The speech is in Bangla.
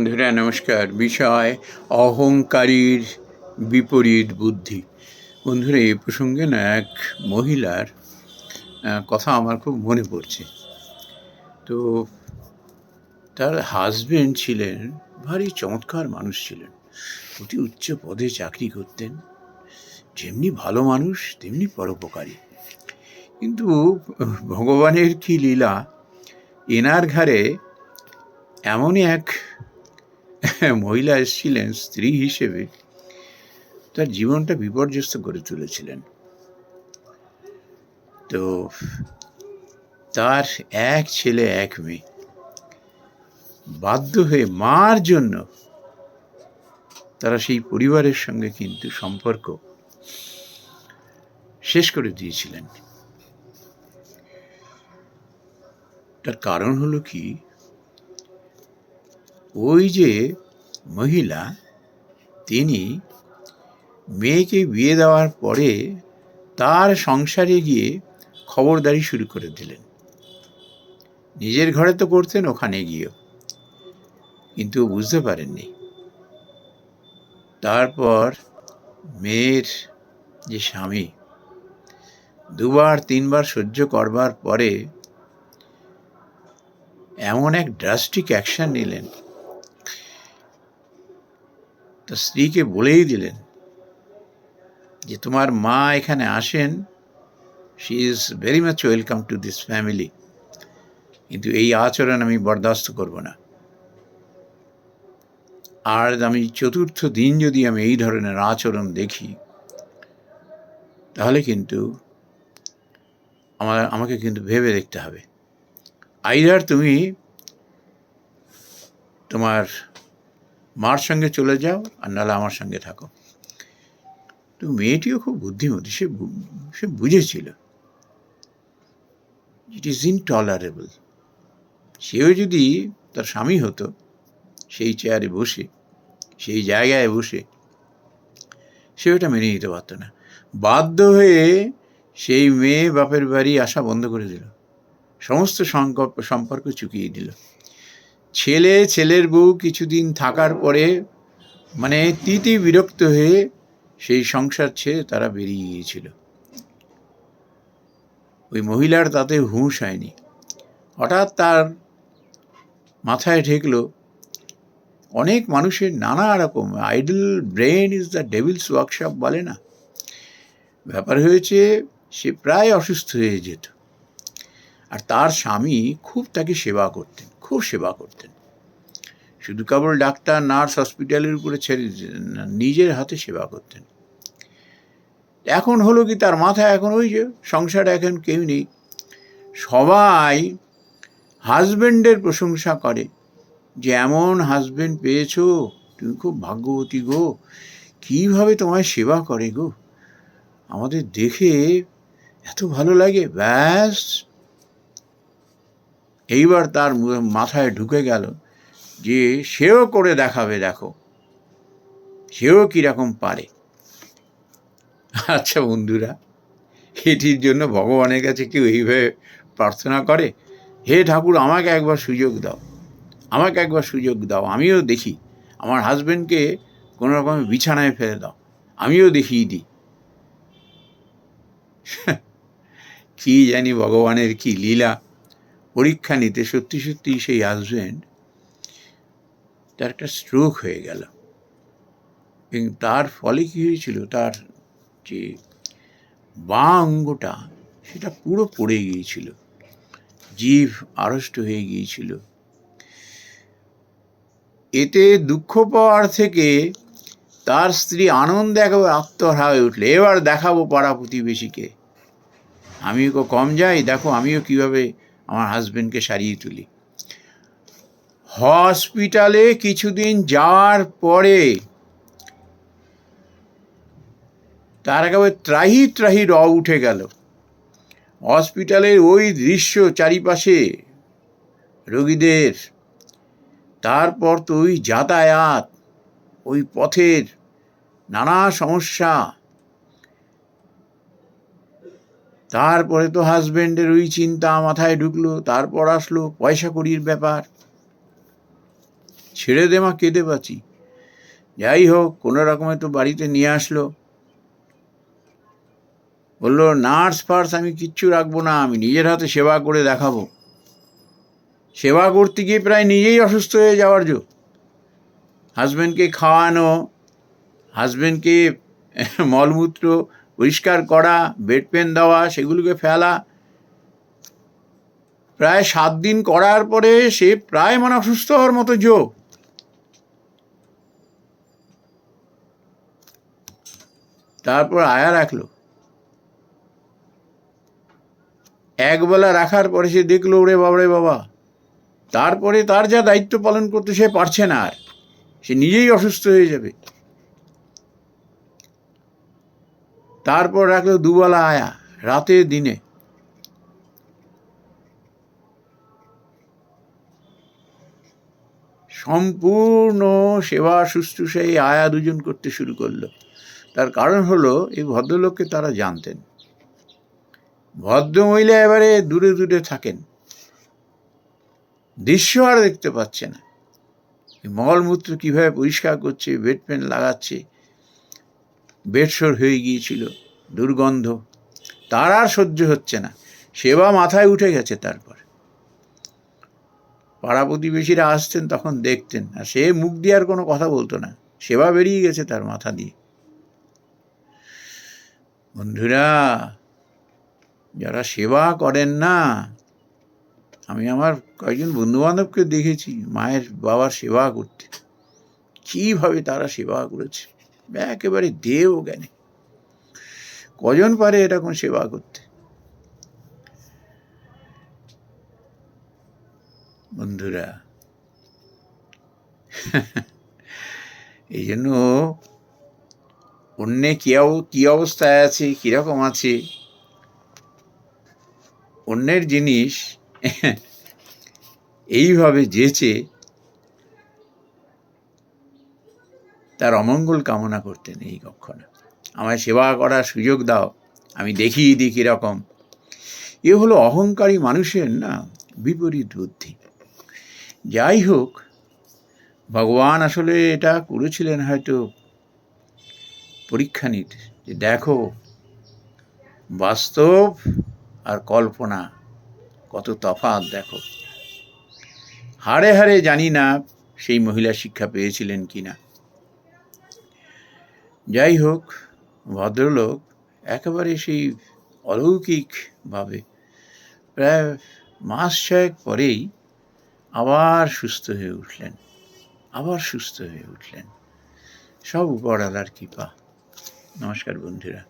বন্ধুরা, নমস্কার। বিষয়, অহংকারীর বিপরীত বুদ্ধি। বন্ধুরা, এই প্রসঙ্গে না এক মহিলার কথা আমার খুব মনে পড়ছে। তো তার হাজবেন্ড ছিলেন, ভারী চমৎকার মানুষ ছিলেন। অতি উচ্চ পদে চাকরি করতেন। যেমনি ভালো মানুষ, তেমনি পরোপকারী। কিন্তু ভগবানের কি লীলা? এনার ঘরে এমনই এক মহিলা এসেছিলেন, স্ত্রী হিসেবে। তার জীবনটা বিপর্যস্ত করে তুলেছিলেন। তো তার এক ছেলে, এক মেয়ে। বাধ্য হয়ে মার জন্য তারা সেই পরিবারের সঙ্গে কিন্তু সম্পর্ক শেষ করে দিয়েছিলেন। তার কারণ হলো কি? ওই যে মহিলা, তিনি মেয়েকে বিয়ে দেওয়ার পরে তার সংসারে গিয়ে খবরদারি শুরু করে দিলেন। নিজের ঘরে তো করতেন, ওখানে গিয়েও। কিন্তু বুঝতে পারেননি। তারপর মেয়ের যে স্বামী, দুবার, তিনবার সহ্য করবার পরে এমন এক ড্রাস্টিক অ্যাকশন নিলেন। তো স্ত্রীকে বলেই দিলেন যে তোমার মা এখানে আসেন she is very much welcome to this family কিন্তু এই আচরণ আমি বরদাস্ত করব না। আর আমি চতুর্থ দিন যদি আমি এই ধরনের আচরণ দেখি, তাহলে কিন্তু আমার, আমাকে কিন্তু ভেবে দেখতে হবে। আইদার তুমি তোমার মার সঙ্গে চলে যাও আর নাহলে আমার সঙ্গে থাকো। তো মেয়েটিও খুব বুদ্ধিমতী, সে সে বুঝেছিল। ইট ইজ ইনটলারেবল সেও যদি তার স্বামী হতো, সেই চেয়ারে বসে, সেই জায়গায় বসে সে ওটা মেনে নিতে পারতো না। বাধ্য হয়ে সেই মেয়ে বাপের বাড়ি আসা বন্ধ করে দিল। সমস্ত সম্পর্ক চুকিয়ে দিল। ছেলে, ছেলের বউ কিছুদিন থাকার পরে মানে তিতি বিরক্ত হয়ে সেই সংসার ছেড়ে তারা বেরিয়ে গিয়েছিল। ওই মহিলার তাতে হুঁশ হয়নি। হঠাৎ তার মাথায় ঠেকলো, অনেক মানুষের নানা রকম idle brain is the devil's workshop বলে না? ব্যাপার হয়েছে, সে প্রায় অসুস্থ হয়ে যেত। আর তার স্বামী খুব তাকে সেবা করতেন। খুব সেবা করতেন। শুধু কেবল ডাক্তার নার্স হসপিটালের উপরে ছেড়ে দিতেন না, নিজের হাতে সেবা করতেন। এখন হলো কি তার মাথায় এখন ওই যে সংসার এখন কেউ নেই। সবাই হাজবেন্ডের প্রশংসা করে যে এমন হাজবেন্ড পেয়েছ তুমি খুব ভাগ্যবতী গো কীভাবে তোমায় সেবা করে গো? আমাদের দেখে এত ভালো লাগে ব্যাস। এইবার তার মাথায় ঢুকে গেল যে সেও করে দেখাবে, দেখো। সেও কীরকম পারে। আচ্ছা বন্ধুরা, এটির জন্য ভগবানের কাছে কেউ এইভাবে প্রার্থনা করে? হে ঠাকুর, আমাকে একবার সুযোগ দাও। আমাকে একবার সুযোগ দাও। আমিও দেখি, আমার হাজব্যান্ডকে কোনো রকমের বিছানায় ফেলে দাও। আমিও দেখিয়ে দিই। কি জানি ভগবানের কি লীলা। পরীক্ষা নিতে সত্যি সত্যি সেই হাজবেন্ড তার একটা স্ট্রোক হয়ে গেল। এবং তার ফলে কী হয়েছিল? তার যে বা অঙ্গটা, সেটা পুরো পড়ে গিয়েছিল। জীব আড়ষ্ট হয়ে গিয়েছিল। এতে দুঃখ পাওয়ার থেকে তার স্ত্রী আনন্দে একেবারে আত্মহারা হয়ে উঠলে। এবার দেখাবো পাড়া প্রতিবেশীকে। আমিও কম যাই, দেখো আমিও কীভাবে আমার হাজবেন্ডকে সারিয়ে তুলি। হসপিটালে কিছুদিন যাওয়ার পরে তার একেবারে ত্রাহি ত্রাহি র উঠে গেল। হসপিটালের ওই দৃশ্য চারিপাশে রোগীদের, তারপর তো ওই যাতায়াত, ওই পথের নানা সমস্যা তারপরে তো হাজবেন্ডের ওই চিন্তা মাথায় ঢুকলো, তারপর আসলো পয়সা কড়ির ব্যাপার। ছেড়ে দে মা, কেঁদে পাচ্ছি যাই হোক, কোনো রকমে তো বাড়িতে নিয়ে আসলো। বলল, নার্স ফার্স আমি কিচ্ছু রাখব না, আমি নিজের হাতে সেবা করে দেখাবো। সেবা করতে গিয়ে প্রায় নিজেই অসুস্থ হয়ে যাওয়ার জো। হাজব্যান্ডকে খাওয়ানো হাজব্যান্ডকে মলমূত্র পরিষ্কার করা বেড পেন দেওয়া, সেগুলোকে ফেলা। প্রায় সাত দিন করার পরে সে প্রায় মানে অসুস্থ হওয়ার মতো জো। তারপর আয়া রাখল। একবেলা রাখার পরে সে দেখল, ওরে বাবারে বাবা! তারপরে তার যা দায়িত্ব পালন করতে সে পারছে না আর। সে নিজেই অসুস্থ হয়ে যাবে। তারপর রাখল দুবেলা আয়া রাতে দিনে। সম্পূর্ণ সেবা শুশ্রূষাই আয়া দুজন করতে শুরু করল। তার কারণ হলো, এই ভদ্রলোককে তারা জানতেন। ভদ্র মহিলা এবারে দূরে দূরে থাকেন। দৃশ্য আর দেখতে পাচ্ছে না। মলমূত্র কীভাবে পরিষ্কার করছে, বেড পেন লাগাচ্ছে বেডশোর হয়ে গিয়েছিল, দুর্গন্ধ। তার আর সহ্য হচ্ছে না। সেবা মাথায় উঠে গেছে তারপর। পাড়া প্রতিবেশীরা আসতেন তখন দেখতেন। আর সে মুখ দিয়ে আর কোনো কথা বলতো না। সেবা বেরিয়ে গেছে তার মাথা দিয়ে। বন্ধুরা, যারা সেবা করেন না, আমি আমার কয়েকজন বন্ধুবান্ধবকে দেখেছি, মায়ের বাবার সেবা করতে। কীভাবে তারা সেবা করেছে? একেবারে দেব জ্ঞানে। কজন পারে এরকম সেবা করতে? বন্ধুরা এই জন্য অন্যে কী অবস্থায় আছে কীরকম আছে? অন্যের জিনিস এইভাবে যেচে তার অমঙ্গল কামনা করতে নেই কখনো আমায় সেবা করার সুযোগ দাও, আমি দেখিয়ে দিই কীরকম। এ হলো অহংকারী মানুষের না বিপরীত বুদ্ধি। যাই হোক, ভগবান আসলে এটা করেছিলেন হয়তো পরীক্ষা নিতে। যে দেখো, বাস্তব আর কল্পনা কত তফাৎ দেখো। হাড়ে হাড়ে জানি না সেই মহিলা শিক্ষা পেয়েছিলেন কি না যাই হোক ভদ্রলোক একেবারে সেই অলৌকিকভাবে প্রায় মাস ছয়েক পরেই আবার সুস্থ হয়ে উঠলেন, আবার সুস্থ হয়ে উঠলেন। সব উপরওয়ালার কৃপা। নমস্কার বন্ধুরা।